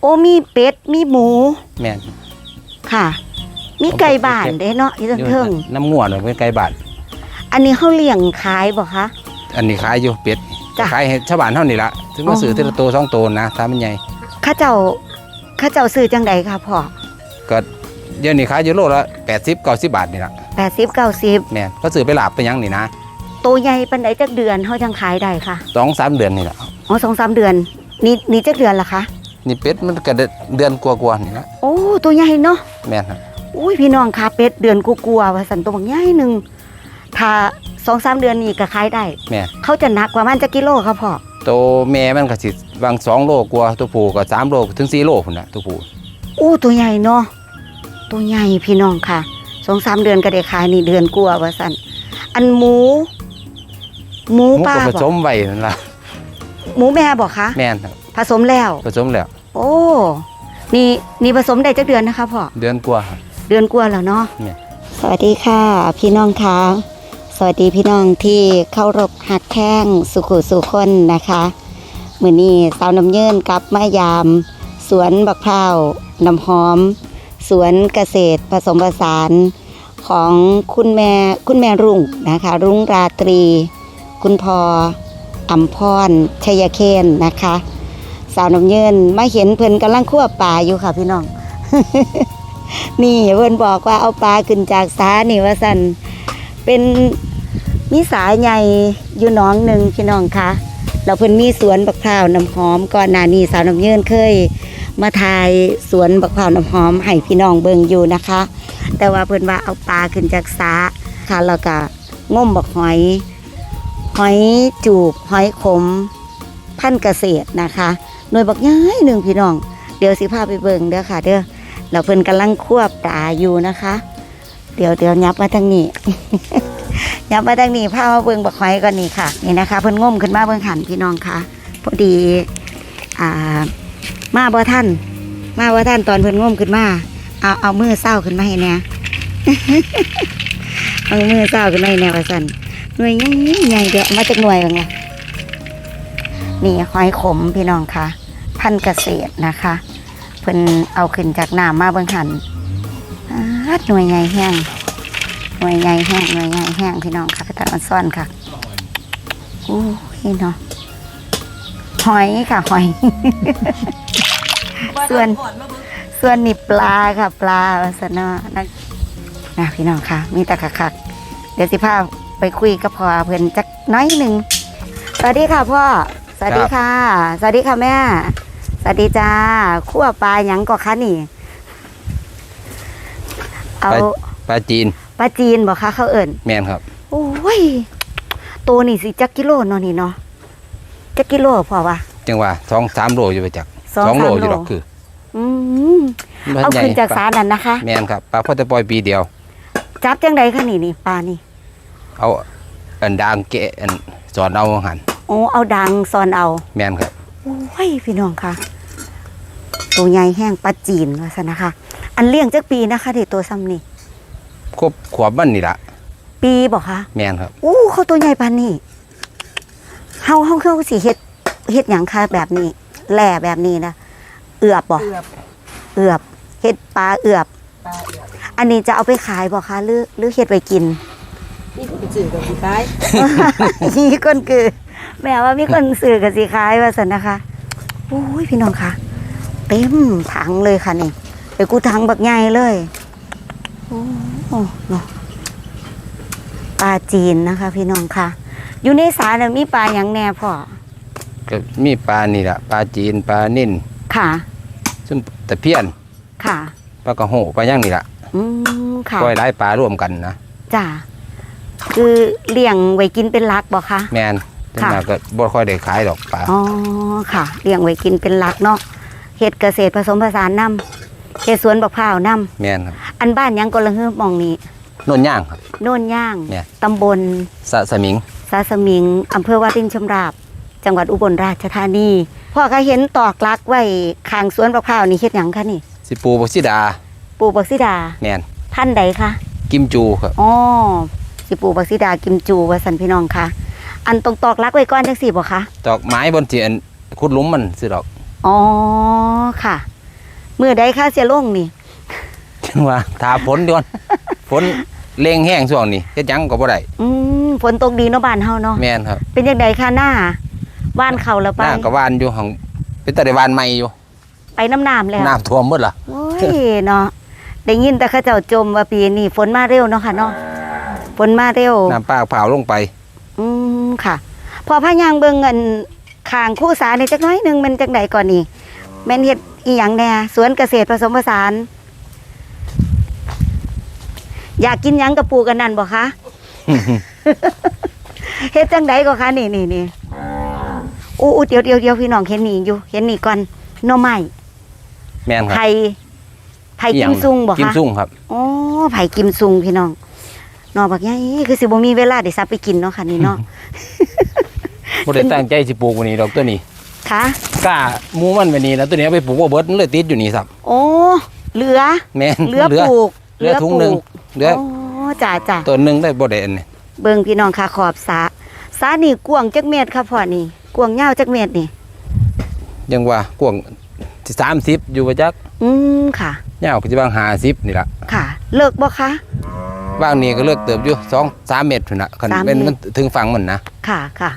โอ้มีเป็ดมีหมูแม่นค่ะ มีไก่บ้านเด้เนาะที่เทิงน้ำง่วนเป็นไก่บาทๆอันนี้เขาเลี้ยงขายบ่คะอันนี้ขายอยู่เป็ดจ้ะขายให้ชาวบ้านเท่านี้ละถึงมาอ๋อซื้อทีละตัวสองตัวนะถ้ามันใหญ่ข้าเจ้าข้าเจ้าซื้อจังใดคะพ่อก็เดี๋ยวนี้ขายอยู่โลละแปดสิบเก้าสิบบาทนี่ละแปดสิบเก้าสิบแม่นก็ซื้อไปหลาบไปหยังนี่นะตัวใหญ่ปันไดจักเดือนเขาจังขายได้ค่ะสองสามเดือนนี่ละอ๋อสองสามเดือนนี่นี่จักเดือนละคะ นี่เป็ดมันก็เดือนเดือนกว่าๆนี่ละโอ้ตัวใหญ่เนาะแม่นครับอุ้ยพี่น้องค่ะเป็ดเดือนกลัวาๆว่าสันตัวบางใหญ่หนึ่งถ้าสองสามเดือนนี่ก็ขายได้ แม่นเขาจะหนักกว่ามันจะกิโลครับพ่อตัวแม่มันก็สิบางสองโลกว่าตัวผู้ก็สามโลถึงสี่โลพุ่นนะตัวผู้อู้ตัวใหญ่เนาะตัวใหญ่พี่น้องค่ะสองสามเดือนก็ได้ขายนี่เดือนกลัวาว่าสันอันหมู หมูมันป้าก็ผบอสกมไว้นั่นล่ะหมูแม่บอกคะแม่นครับผสมแล้วผสมแล้ว โอ้ นี่นี่ผสมได้จักเดือนนะคะพ่อ เดือนกว่าครับเดือนกว่าแล้วเนาะ เนี่ยสวัสดีค่ะ พี่น้องคะสวัสดีพี่น้องที่เข้ารบหักแข้งสุขุสุคนนะคะมือนี้สาวน้ำเยินกลับมายาม สวนบักพร้าวน้ำหอม สวนเกษตรผสมผสานของคุณแม่คุณแม่รุ่งนะคะ รุ่งราตรี คุณพออัมพรชัยเคนนะคะ สาวน้ำเยินมาเห็นเพิ่นกำลังคั่วปลาอยู่ค่ะพี่น้อง นี่เพิ่นบอกว่าเอาปลาขึ้นจากสานี่ว่าสันเป็นมีสายใหญ่อยู่น้องหนึ่งพี่น้องคะแล้วเพิ่นมีสวนบักพร้าวน้ำหอมก่อนหน้านี้สาวน้ำเยินเคย มาถ่ายสวนบักพร้าวน้ำหอมให้พี่น้องเบิ่งอยู่นะคะ แต่ว่าเพิ่นว่าเอาปลาขึ้นจากสาค่ะแล้วก็ง่มบักหอย หอยจูบหอยขมพันเกษตรนะคะ หน่วยบักย้ายหนึ่งพี่น้อง เดี๋ยวสิพาไปเบิ่งเด้อค่ะ เด้อเราเพิ่นกำลังควบปลาอยู่นะคะ เดี๋ยวเดี๋ยวยับมาทางนี้ ยับมาทางนี้พามาเบิ่งบักหอยก่อนนี่ค่ะนี่นะคะ เพิ่นง่มขึ้นมาเบิ่งหันพี่น้องค่ะพอดีอ่ามาบ่ท่านมาบ่ท่านตอนเพิ่นง่มขึ้นมาเอาเอามือเศร้าขึ้นมาให้แน่เอามือเศร้าขึ้นมาให้แน่ว่าซั่นหน่วยใหญ่ใหญ่เดี๋ยวเอามาจากหน่วยบ้างล่ะนี่หอยขมพี่น้องค่ะ พันธุ์เกษตรนะคะเพิ่นเอาขึ้นจากน้ำมาเบิ่งหันอาดหน่วยใหญ่แห้งหน่วยใหญ่แห้งหน่วยใหญ่แห้งพี่น้องค่ะกระตามันซ่อนค่ะอู้ยเนาะหอยค่ะหอย ส่วนส่วนนี่ปลาค่ะปลาสนอนะนะพี่น้องค่ะ มีแต่คักๆเดี๋ยวสิพาไปคุยกับพ่อเพิ่นจักหน้อยหนึ่งสวัสดีค่ะพ่อสวัสดีค่ะ สวัสดีค่ะแม่ส วัสดีจ้าคั่วปลาหยังก็คะนี่ เอาไปปลาจีนปลาจีนบอกคะเขาเอิ่นแม่นครับโอ้ยตัวนี่สิจักกิโลเนาะนี่เนาะจักกิโลพอวะ จังว่าสองสามโลอยู่ไปจักสองสองโลสามอยู่โลหรอกคืออืมมันเอาใหญ่ขึ้นจากปลสานั่นนะคะ แม่นครับปลาพ่อแต่ปล่อยปีเดียว จับจังใดคะนี่นี่ปลานี่เอาอันดางแกะอันสอนเอาหันโอ้เอาดังซอนเอา แม่นครับ โอ้ยพี่น้องค่ะ ตัวใหญ่แห้งปลาจีนว่าซะนะคะ อันเลี้ยงจักปีนะคะที่ตัวซ้ำนี่ครบขวบมันนี่ละปีบอกคะแม่นครับ อู้เขาตัวใหญ่ปานนี่เฮาเฮาเฮาสิเฮ็ดเฮ็ดหยังคะแบบนี้แหล่แบบนี้นะเอือบบ่เอือบเอือบเฮ็ดปลาเอือบ ปลาเอือบอันนี้จะเอาไปขายบ่คะหรือหรือเฮ็ดไว้กิน นี่ไปจืดกับสีท้ายมีคนคือ แม่ว่ามีคนซื้อกับสิขายว่าซั่นนะคะโอ้ยพี่น้องคะ เต็มถังเลยค่ะนี่ไปกูถังบักใหญ่เลยโอ้โหเนาะปลาจีนนะคะ พี่น้องค่ะ อยู่ในสาน่ะมีปลาหยังแน่พ่อก็มีปลานี่ละปลาจีนปลานิ่นค่ะซึ่งตะเพียนค่ะ ปลากระโหปลาย่างนี่ละอืมค่ะปล่อยหลายปลาร่วมกันนะจ้าคือเลี้ยงไว้กินเป็นหลักบ่คะแม่นแต่ค่ะมาก็บ่ค่อยได้ขายดอกปลาอ๋อค่ะเลี้ยงไว้กินเป็นหลักเนาะ เฮ็ดเกษตรผสมผสานนำเฮ็ดสวนบักพร้าวนำแม่นครับอันบ้านหยังก็ละเฮือมองนี้โน่นย่างครับ โน่นย่างเนี่ย ตำบลสะสมิง สาสมิงอำเภอวารินชำราบ จังหวัดอุบลราชธานีพ่อก็เห็นตอกลักไว้ข้างสวนบักพร้าวนี่เฮ็ดหยังคะนี่สิปูบกสิดาปลูกบักซิดาแม่นพันธุ์ใดคะ กิมจูครับ อ๋อสิปลูกบักซิดากิมจูว่าสันพี่น้องค่ะอันตรงตอกลักไว้ก่อนจังสี่บ่คะดอกไม้บนที่อันขุดหลุมมันสิดอก ออ๋อค่ะมือใดค่าเสียลงนี่จังว่าถ้าฝนด่วนฝนเร่งแห้งช่วงนี้เฮ็ดหยังก็บ่ได้อืมฝนตกดีเนาะบ้านเฮาเนาะแม่นครับเป็นยังไงคะหน้าบ้านเขาแล้วไปหน้าก็หวานอยู่ของเป็นแต่ได้หวานใหม่อยู่ ไปน้ำน้ำแล้วน้ำท่วมหมดล่ะโอ้ยเนาะได้ยินแต่เข้าเจ้าจมว่าปีนี้ฝนมาเร็วเนาะค่ะเนาะฝนมาเร็วน้ำปลาเผาลงไป อืมค่ะ พอพายางเบิ่งเงิน คางคู่สาในจักหน้อยหนึงมันจังใดก่อนนี่แม่นเฮ็ดอีหยังแน่สวนเกษตรผสมผสาน อยากกินหยังกับปลูกกันนั่นบ่คะ เฮ็ดจังใดก็คะนี่นี่นี่อู้อู้เดี๋ยวเดี๋ยวเดี๋ยวพี่น้องเห็นนี่อยู่ เห็นนี่ก่อนหน่อไม้แม่นครับไผ่ไผ่อิหกิยัมซุงบ่กิมคะ ซุงครับอ๋อไผ่กิมซุงพี่น้องหนอบักใหญ่คือสิบ่มีเวลาได้ซับไปกินเนาะค่ะนี่เนาะ บ่ได้ตั้งใจสิปลูกวันนี้ดอกตัวนี้ค่ะกล้าหมูมันวันนี้แล้วตัวนี้เอาไปปลูกบ่เบิดมันเลยติดอยู่นี่ครับโอ้เหลือแม่นเหลือปลูกเหลือถุงหนึงเหลือโอ้จ้าจ้าตัวหนึงได้บ่ได้อันนี้เบิ่งพี่น้องค่ะขอบสาสานี่กว้างจักเมตรค่ะพ่อนี่กว้างยาวจักเมตรนี่ยังว่ากว้างสิ30อยู่บ่จักอืมค่ะยาวก็สิบาง50นี่ล่ะค่ะ เลิกบ่คะบางนี่ก็เลิกเติบอยู่2 3เมตรพุ่นน่ะคันสามเป็นเมตรมันถึงฝั่งมันนะค่ะค่ะ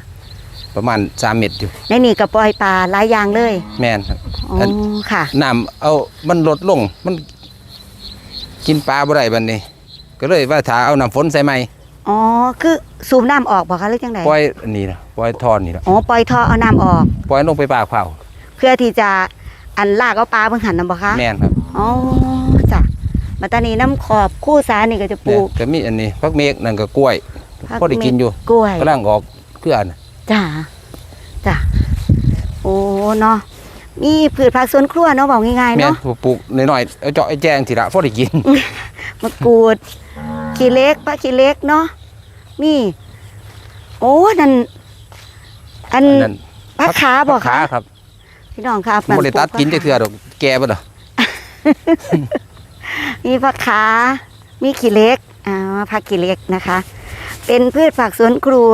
ประมาณ3เมตรอยู่ในนี่ก็ปล่อยปลาหลายอย่างเลยแม่นครับอ๋ออันค่ะ น้ำเอามันลดลงมันกินปลาบ่ได้บัดนี้ ก็เลยว่าถ้าเอาน้ำฝนใส่ใหม่อ๋อ คือสูบน้ำออกบ่คะหรือจังไดปล่อยอันนี้นะปล่อยทอนนี่ละอ๋อปล่อยท่อเอาน้ำออก ปล่อยลงไปปากเผาเพื่อที่จะอันลากเอาปลาเบิ่งหันนำบ่คะแม่นครับอ๋อจ้ะมาตอนนี้น้ำขอบคู่สานี่ก็จะปเนี่ลูยกก็มีอันนี้พักเมกนั่นก็กล้วยผัพอได้กินอยู่กล้วยกำลังออกเพื่อนจ้ะ จ้ะโอ้เนาะมีพืชผักสวนครัวเนาะบอกง่ายๆแม่นเนาะปลูกน้อยๆเอาเจาะไอ้แจงทีละพอได้กิน มะกรูดขี้เล็กปลาขี้เล็กเนาะมีโอ้นั่นอันนั่นผักขาบอกขาค่ะครับพี่น้องครับบ่ได้ตัดกินจักเทื่อดอกแก่บ่ดอกมีผักขามีขี้เล็กอ่าผักขี้เล็กนะคะ เป็นพืชผักสวนครัว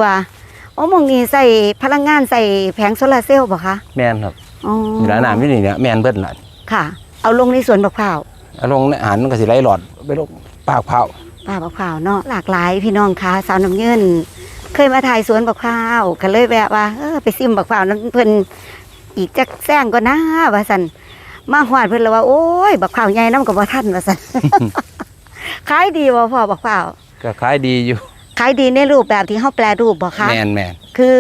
โอ้หมองนี้ใส่พลังงานใส่แผงโซลาร์เซลล์บ่คะแม่นครับอ๋อมีร้านน้ำอยู่นี่เนี่ยแม่นเบิดล่ะค่ะ เอาลงในสวนบักพร้าวเอาลงในอาหารมันก็สิไหลหลอดไปลงปากเผาป่าบักพร้าวเนาะหลากหลายพี่น้องคะสาวน้ำเงิน เคยมาถ่ายสวนบักพร้าวก็เลยแวะว่าเออไปซิมบักพร้าวนั้นเพิ่นอีกจักแซงก็น่าว่าสันมาหวาดเพิ่นแล้วว่าโอ้ยบักพร้าวใหญ่น้ำกับว่าท่านว่าสัน ขายดีบ่พ่อบักพร้าว ก็ขายดีอยู่ ขายดีในรูปแบบที่เฮาแปลรูปบ่คะแม่นแม่นคือ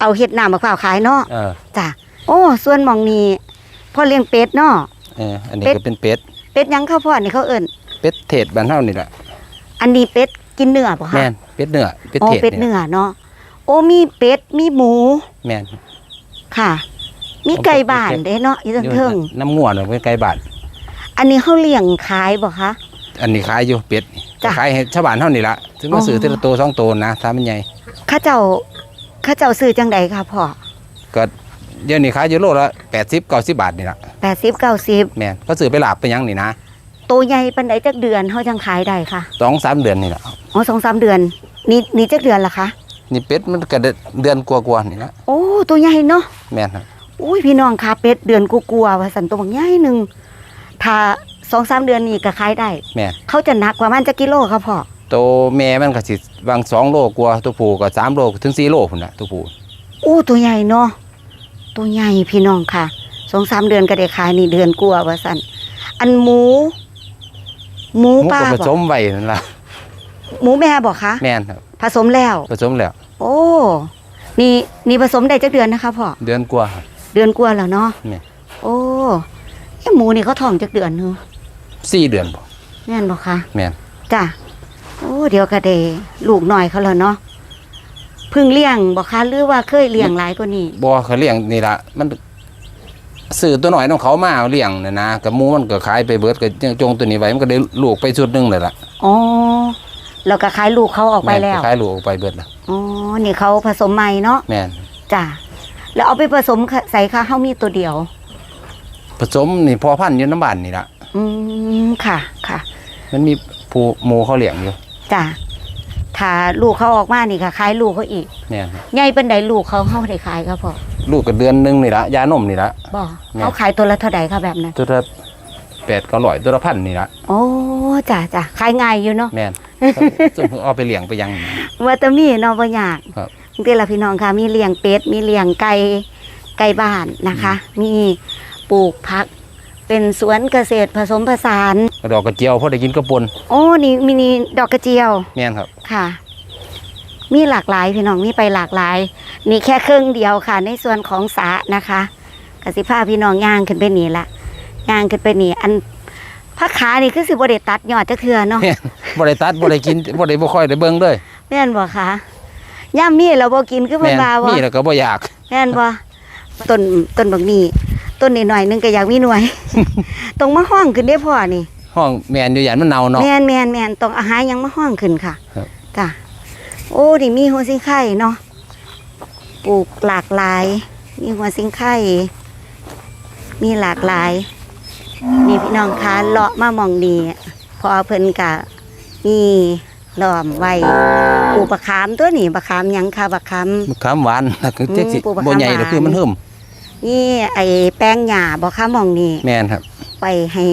เอาเฮ็ดน้ำบักพร้าวขายเนาะเออจ้ะโอ้ส่วนหมองนี้พ่อเลี้ยงเป็ดเนาะ เอออันนี้เป็ด ก็เป็นเป็ดเป็ดหยังข้าวพ่อนี่เขาเอิ้นเป็ดเทศบ้านเฮานี่แหละอันนี้เป็ดกินเนื้อบ่คะแม่นเป็ดเนื้อเป็ดอ๋อเทศเป็ดนี่เนื้อเนาะโอ้มีเป็ดมีหมูแม่นค่ะ มีไก่บ้านเด้เนาะอยู่เทิงน้ำง่วนเป็นไก่บ้านๆอันนี้เขาเลี้ยงขายบ่คะ อันนี้ขายอยู่เป็ดนี่จ้ะขายให้ชาวบ้านเท่านี่ละถึงมาอ๋อซื้อทีละตัวสองตัวนะถ้ามันใหญ่ข้าเจ้าข้าเจ้าซื้อจังใดคะพ่อก็เดี๋ยวนี้ขายอยู่โลละแปดสิบเก้าสิบบาทนี่ละแปดสิบเก้าสิบแม่นก็ซื้อไปหลาบไปหยังนี่นะตัวใหญ่ปันใดจักเดือนเขาจังขายได้ค่ะสองสามเดือนนี่ละอ๋อสองสามเดือนนี่นี่จักเดือนละคะนี่เป็ดมันก็เดือนกว่าๆนี่ละโอ้ตัวใหญ่เนาะแม่นครับอุ้ยพี่น้องค่ะเป็ดเดือนกลัวาๆว่าสันตัวบางใหญ่หนึ่งถ้า สองสามเดือนนี่ก็ขายได้ แม่นเขาจะหนักกว่ามันจะกิโลค่ะพ่อตัวแม่มันก็สิบางสองโลกว่าตัวผู้ก็สามโลถึงสี่โลพุ่นละตัวผู้อู้ตัวใหญ่เนาะตัวใหญ่พี่น้องค่ะสองสามเดือนก็ได้ขายนี่เดือนกลัวาว่าสันอันหมู หมูหมูป้าก็ผบอสกมไว้นั่นละหมูแม่บอกคะแม่นครับผสมแล้ว ผสมแล้ว โอ้นี่นี่ผสมได้จักเดือนนะคะพ่อเดือนกว่าครับ เดือนกว่าแล้วเนาะแม่นโอ้เอ้หมูนี่เขาท้องจักเดือนเนาะ สี่เดือนบ่แม่นบอกคะแม่นจ้ะโอ้เดี๋ยวก็ได้ลูกหน่อยเขาแล้วเนาะเพึ่งเลี้ยงบอกคะหรือว่าเคยเลี้ยงหลายกว่านี้บ่เขาเลี้ยงนี่ละมันซื้อตัวหน่อยน้องเขามาเลี้ยงน่ะนะกับหมูมันก็ขายไปเบิดก็ยังจงตัวนี้ไว้มันก็ได้ลูกไปชุดหนึงเลยล่ะอ๋อแล้วก็ขายลูกเขาออกไปแล้วม่นก็ขายลูกออกไปเบิดละอ๋อนี่เขาผสมใหม่เนาะแม่นจ้ะแล้วเอาไปผสมใส่ค่ะเขามีตัวเดียว ผสมนี่พอพันธุ์อยู่น้ำบ้านนี่ละ อืมค่ะค่ะ มันมีผู้หมูเขาเลี้ยงอยู่จ้ะถ้าลูกเขาออกมานี่ค่ะขายลูกเขาอีกแม่นใหญ่เป็นไดลูกเขาเขาได้ขายครับพ่อลูกก็เดือนหนึงนี่ละยานมนี่ละบ่แม่เขาขายตัวละเท่าใดคะแบบนั้นตัวละแปดก็ร้อยตัวละพันนี่ละโอ้จ้ะจ้ะขายง่ายอยู่เนาะ แม่นซึ่งเอาไปเลี้ยงไปยัง ว่าแตมีเนาะบ่ยากครับ บางทีละพี่น้องค่ะ มีเลี้ยงเป็ด มีเลี้ยงไก่ ไก่บ้านนะคะ มีปลูกผัก เป็นสวนเกษตรผสมผสาน กระดอกกระเจียวพอได้กินกระปนโอ้นี่มีนี่ดอกกระเจียวแม่นครับ ค่ะ มีหลากหลายพี่น้องมีไปหลากหลาย นี่แค่ครึ่งเดียวค่ะ ในส่วนของสานะคะกสิภาพี่น้องย่างขึ้นไปนี่ละย่างขึ้นไปนี่อันพักขานี่คือสิบไดตัดยอดจะเถื่อเนาะแม่นบ่ได้ตัดบ่ได้กินบ่ได้บ่ค่อยได้เบิ่งเลยแม่นบ่คะย่ามมีเราบ่กินคือเพิ่นแม่นว่าบ่มีแล้วก็บ่อยาก แม่นบ่ต้นต้นบักนี่ ต้นนิดหน่อยๆนึงก็อยากมีหน่วย ตรงมาห้องขึ้นได้พ่อนี่ ห้องแม่นอยู่ยันมันเน่าเนาะ แม่นแม่นแม่นตรงอาหารยังมาห้องขึ้นค่ะครับ จ้ะโอ้ดิมีหัวสิงไข่เนาะปลูกหลากหลาย มีหัวสิงไข่มีหลากหลายนี่พี่น้องคะเลาะมามองดีพอเพิ่นกะมีล้อมไว้ปลูกบะขามตัวนี้บะขามหยังค่ะบะขาม มะขามหวานนะคือจักสิอืมปลูกมะขามบ่ใหญ่ดอกหวาน คือมันเฮิ่ม นี่ไอ้แป้งหญ้าบ่คะมองนี่แม่นครับ ไปให้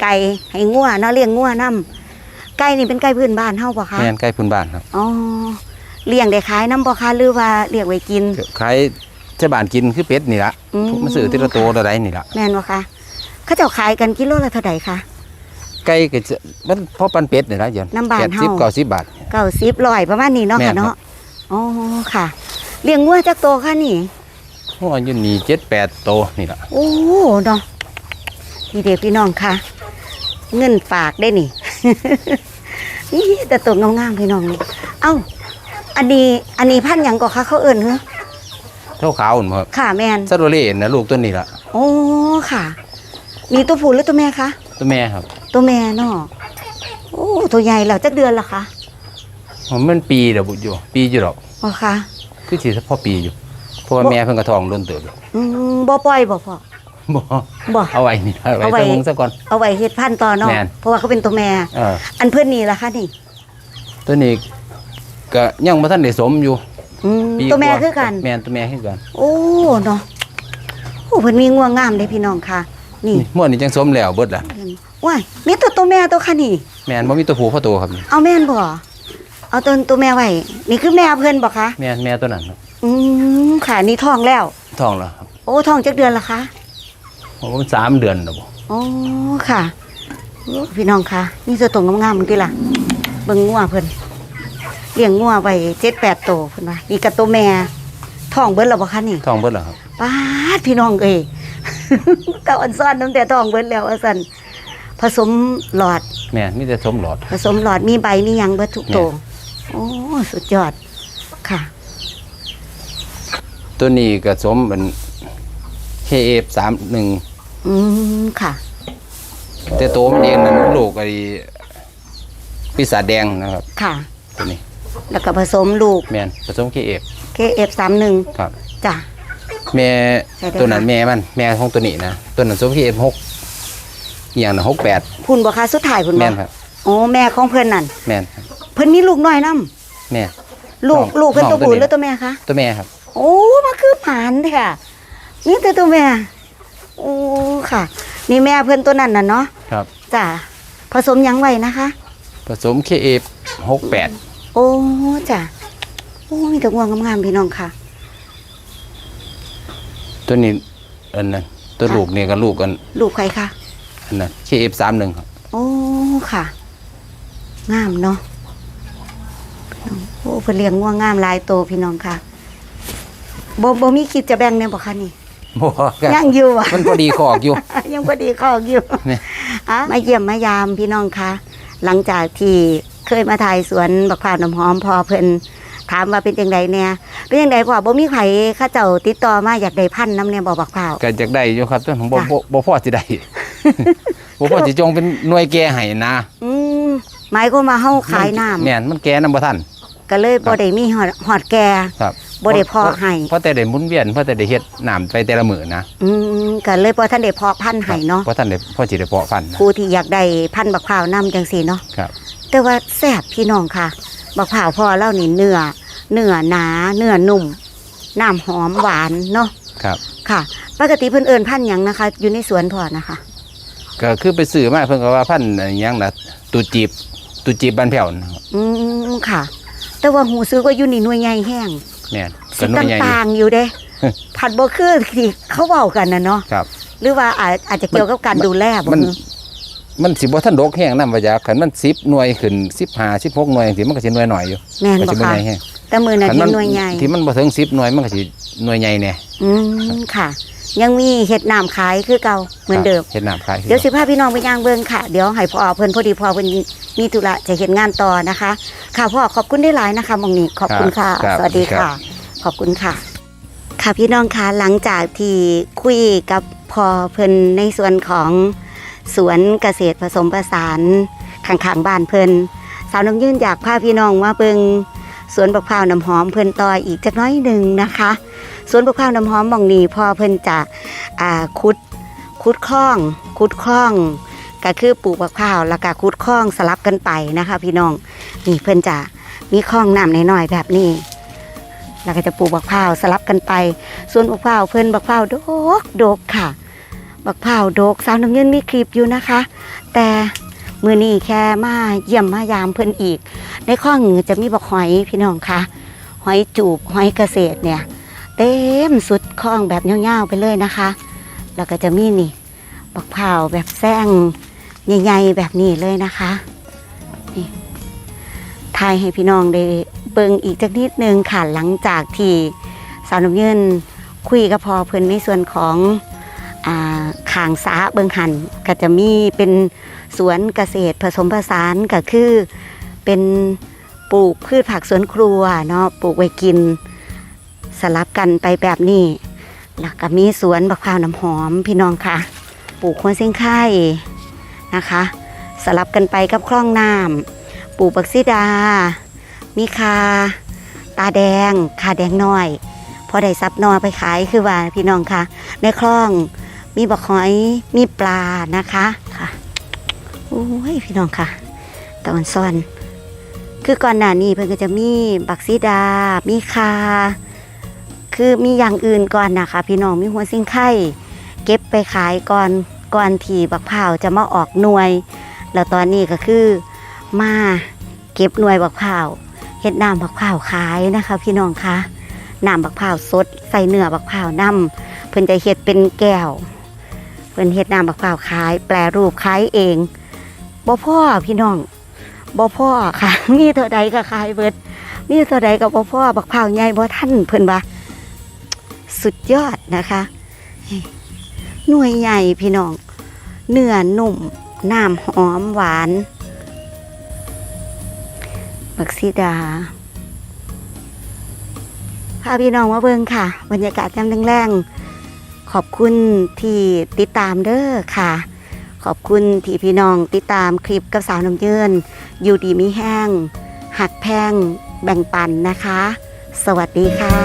ไก่ให้งัวเนาะเลี้ยงงัวนํไก่นี่เป็นไก่พื้นบ้านเฮาบ่คะแม่นใกล้พื้นบ้านครับอ๋อเลี้ยงได้ขายน้ำบ่คะหรือว่าเลี้ยงไว้กิน ขายชาวบ้านกินคือเป็ดนี่ละอืมมันซื้อทีละตัวละใดนี่ละแม่นบ่คะเขาเจ้าขายกันกิโลละเท่าใดคะ ไก่ก็จะมันพอปันเป็ดนี่ละเดี๋ยวน้ำบานแปดเฮาสิบเก้าสิบบาท90 100ประมาณนี้เนาะแม่ค่ะนครับ เนาะอ๋อค่ะ เลี้ยงงัวจักโตค่ะนี่ โอ้อยู่นี่เจ็ดแปดตัวนี่ละโอ้เนาะพี่เด็กพี่น้องค่ะ เงินฝากได้นี่ นี่แต่ตัวงามๆพี่น้องนี่เอ้า อันนี้อันนี้พันธุ์หยังก็คะเขาเอิ้นเหรอเท่าขาวหมดครับค่ะแม่นซาโรเล่นะลูกตัวนี้ละโอ้ค่ะ มีตัวผู้หรือตัวแม่คะตัวแม่ครับตัวแม่เนาะโอ้ตัวใหญ่แล้วจักเดือนละคะผมมันปีเดียวบุอยู่ ปีอยู่หรอกอ๋อคะคือสิพ่อปีอยู่ เพราะว่าแม่เพิ่งกระทองล้นเติบอยู่อืมบ่ปล่อยบ่พ่อบ่บ่เอาไว้นี่เอาไว้เอาไว้ตั้งซะก่อน เอาไว้เฮ็ดพันธุ์ต่อเนาะแม่น เพราะว่าเขาเป็นตัวแม่เอออันเพื่อนนี่ล่ะคะนี่ตัวนี้ก็ยังบ่ทันได้สมอยู่อืมปีตัวแม่ว่าคือกัน แม่นตัวแม่คือกันโอ้เนาะโอ้เพิ่นมีง่วงงามเด้พี่น้องค่ะ นี่นี่ม่วนนี่จังสมแล้วเบิดล่ะว้ายมีตัวตัวแม่ตัวค่ะนี่ แม่นบ่มีตัวผู้พ่อตัวครับนี่เอาแม่นบ่เอาตัวตัวแม่ไว้นี่คือแม่เพิ่นบ่คะแม่นแม่ตัวนั้นครับ อืมค่ะนี่ท้องแล้วทองแล้วครับโอ้ท้องจักเดือนละคะผมว่ามันสามเดือนแล้วบ่โอ้ค่ะโอ้พี่น้องค่ะนี่ตัวตรงงามๆมึงติล่ะเบิ่งงัวเพิ่นเลี้ยงงัวไว้7-8ตัวเพิ่นว่านี่กับตัวแม่ท้องเบิดแล้วบ่คะนี่ทองเบิดแล้วครับป้าดพี่น้องเอ้ย เก่าอันซ่อนน้ำแต่ท้องเบิดแล้วว่าซั่นผสมหลอด แม่นมีแต่สมหลอด ผสมหลอดมีใบมีหยังเบิดทุกตัวโอ้สุดยอดค่ะ ตัวนี้ก็สมเป็น KF สามหนึ่งอืมค่ะ แต่ตัวมันเองนั้นลูกไอ้ปีศาจแดงนะครับ ค่ะ ตัวนี้แล้วก็ผสมลูก แม่นผสม KF KF31 ครับ จ้ะ แม่ใช่ได้ ตัวนั้นค่ะแม่มัน แม่ของตัวนี้นะ ตัวนั้นสม KF หกอหย่างนะหกแปดพุ่นบ่คะสุดท้ายพุ่นแม่บ่นครับ โอ้แม่ของเพิ่นนั่น แม่นครับเพิ่นมีลูกน้อยนํแม่ ลูกน้องลูกเพิ่นน้องตัวตัวผู้นี้ หรือตัวแม่คะ ตัวแม่ครับ โอ้มาคือหมานแท้นี่แต่ตัวแม่โอ้ค่ะ นี่แม่เพิ่นตัวนั้นน่ะเนาะครับจ้ะผสมหยังไว้นะคะ ผสม KF หกแปดโอ้จ้ะโอ้มีแต่งวงงามๆพี่น้องค่ะ ตัวนี้อันนั้นตัวลูกนี่กับลูกกันลูกใครคะอันนั้น KF สามหนึ่งครับโอ้ค่ะ งามเนาะโอ้เพิ่นเลี้ยงง่วงงามหลายโตพี่น้องค่ะ บ่บ่มีคิดจะแบ่งแน่บ่คะนี่บ่ก็ยังอยู่อะ มันพอดีขอกอยู่ ยังพอดีข้ออยู่เนี่ยอะมาเยี่ยมมายามพี่น้องค่ะหลังจากที่เคยมาถ่ายสวนบักพร้าวน้ำหอมพอเพิ่นถามว่าเป็นจังไดเนี่ยเป็นจังไดพ่อบ่มีไผเข้าเจ้าติดต่อมาอยากได้พันธุ์น้ำเนี่ยบ่บักพร้าว ก็จากได้อยู่ครับแต่ผมบ่จ้ะ บ่บ่พอสิได้ บ่พอสิจงเป็นหน่วยแก่ให้นะอืมหมายความว่าเฮาขายน้ำแม่นมันแก่นำบ่ทัน ก็เลยบ่ได้มีหอดหอดแก่ครับ บ่ได้เพาะให้เพราะแต่ได้หมุนเวียนเพราะแต่ได้เฮ็ดน้ำไปแต่ละมื้อนะอืมก็เลยบ่ทันได้เพาะพันธุ์ให้เนาะเพราะท่านได้พอสิได้เพาะพันธุ์นะผู้ที่อยากได้พันธุ์บักพร้าวนํจังซี่เนาะครับ แต่ว่าแซ่บพี่น้องค่ะบักพร้าวพอเล่านี่เนื้อเนื้อหนาเนื้อนุ่มน้ำหอมหวานเนาะครับค่ะ ปกติเพิ่นเอิ้นพันธุ์หยังนะคะ อยู่ในสวนพ่อนะคะ ก็คือไปซื้อมาเพิ่นก็ว่าพันธุ์อิหยังล่ะตูจีบตูจีบบ้านแผ่วนะครับอืมค่ะ แต่ว่าหูซื้อว่าอยู่นี่หน่วยใหญ่แห้ง แม่นสิก็หน่วยใหญ่อยู่ต่างๆอยู่เด้ผัดบ่คือที่เขาเว้ากันน่ะเนาะครับ หรือว่าอาจอาจจะเกี่ยวกับการมันดูแลบ่มันคือมันสิบ่ทันดกแห้งนำว่าอยากคันมัน10หน่วยขึ้น15 16หน่วยจังซี่มันก็สิหน่วยหน่อยอยู่แม่นก็บ่สิบ่คะใหญ่แห้งแต่มือน่ะคัที่มัหน่วยใหญ่ที่มันบ่ถึง10หน่วยมันก็สิหน่วยใหญ่แน่อืมค่ะ ยังมีเห็ดน้ำขายคือเก่าเหมือนเดิมครับเฮ็ดน้ำขายคือเดี๋ยวสิพาพี่น้องไปย่างเบิ่งค่ะ เดี๋ยวให้พ่อเพิ่นพอดีพ่อเพิ่นมีธุระจะเห็นงานต่อนะคะ ค่ะพ่อขอบคุณได้หลายนะคะหมองนี้ขอบคุณค่ะรับสวัสดีรับค่ะ ขอบคุณค่ะ ค่ะพี่น้องคะหลังจากที่คุยกับพ่อเพิ่นในส่วนของสวนเกษตรผสมผสานข้างๆบ้านเพิ่นสาวน้ำยื่นอยากพาพี่น้องมาเบิง สวนบักพร้าวน้ำหอมเพิ่นต่ออีกจักน้อยหนึ่งนะคะสวนบักพร้าวน้ำหอมหมองนี้พอเพิ่นจะอ่าขุดขุดคล้องขุดคล้องก็คือปลูกบักพร้าวแล้วก็ขุดคล้องสลับกันไปนะคะ พี่น้องนี่เพิ่นจะมีคล้องน้ำน้อยๆแบบนี้แล้วก็จะปลูกบักพร้าวสลับกันไป ส่วนบักพร้าวเพิ่นบักพร้าวดกดกค่ะ บักพร้าวดกสาวน้ำเงินมีคลิปอยู่นะคะ แต่ มือนี้แค่มาเยี่ยมมายามเพิ่นอีก ในข้องจะมีบักหอยพี่น้องคะหอยจูบหอยเกษตรเนี่ย เต็มสุดคลองแบบเงาวๆไปเลยนะคะ แล้วก็จะมีนี่บักพร้าแบบแซงใหญ่ๆแบบนี้เลยนะคะนี่ทายให้พี่น้องได้เบิ่งอีกจักนิดนึงค่ะหลังจากที่สาวน้ำเงินคุยกับพอเพิ่อนในส่วนของ ขางสาเบิงหันก็จะมีเป็นสวนเกษตรผสมผสานก็คือเป็นปลูกพืชผักสวนครัวเนาะปลูกไว้กิน สลับกันไปแบบนี้ แล้วก็มีสวนบักพร้าวน้ำหอมพี่น้องค่ะ ปลูกคนเส้นไข่นะคะ สลับกันไปกับคลองน้ำปลูกบักซีดา มีคา ตาแดงคาแดงน้อยพอได้ซับนอไปขายคือว่าพี่น้องค่ะ ในคลอง มีบักหอยมีปลานะคะค่ะโอ้ยพี่น้องค่ะตะวันซ่อน คือก่อนหน้านี้เพิ่นก็จะมีบักซีดา มีคา คือมีอย่างอื่นก่อนนะคะ พี่น้องมีหัวซิงไข่เก็บไปขายก่อนก่อนที่บักพร้าจะมาออกหน่วย แล้วตอนนี้ก็คือมาเก็บหน่วยบักพร้าเฮ็ดน้ำบักพร้าขายนะคะ พี่น้องคะน้ำบักพร้าสดใส่เนื้อบักพร้าน้ำเพิ่นจะเฮ็ดเป็นแก้ว เพิ่นเฮ็ดน้ำบักพร้าวขาย แปลรูปขายเองบ่พ่อพี่น้องบ่พ่อค่ะ มีเท่าใดก็ขายเบิด มีเท่าใดก็บ่พ่อบักพร้าวใหญ่บ่ทันเพิ่นว่าสุดยอดนะคะ หน่วยใหญ่พี่น้อง เนื้อนุ่ม น้ำหอมหวานบักซีดาพาพี่น้องมาเบิ่งค่ะ บรรยากาศยามแรงๆ อบคุณที่ติดตามเด้อค่ะ ขอบคุณที่พี่น้องติดตามคลิปกับสาวน้ำเยินอยู่ดีมีแห้ง หักแพงแบ่งปันนะคะ สวัสดีค่ะ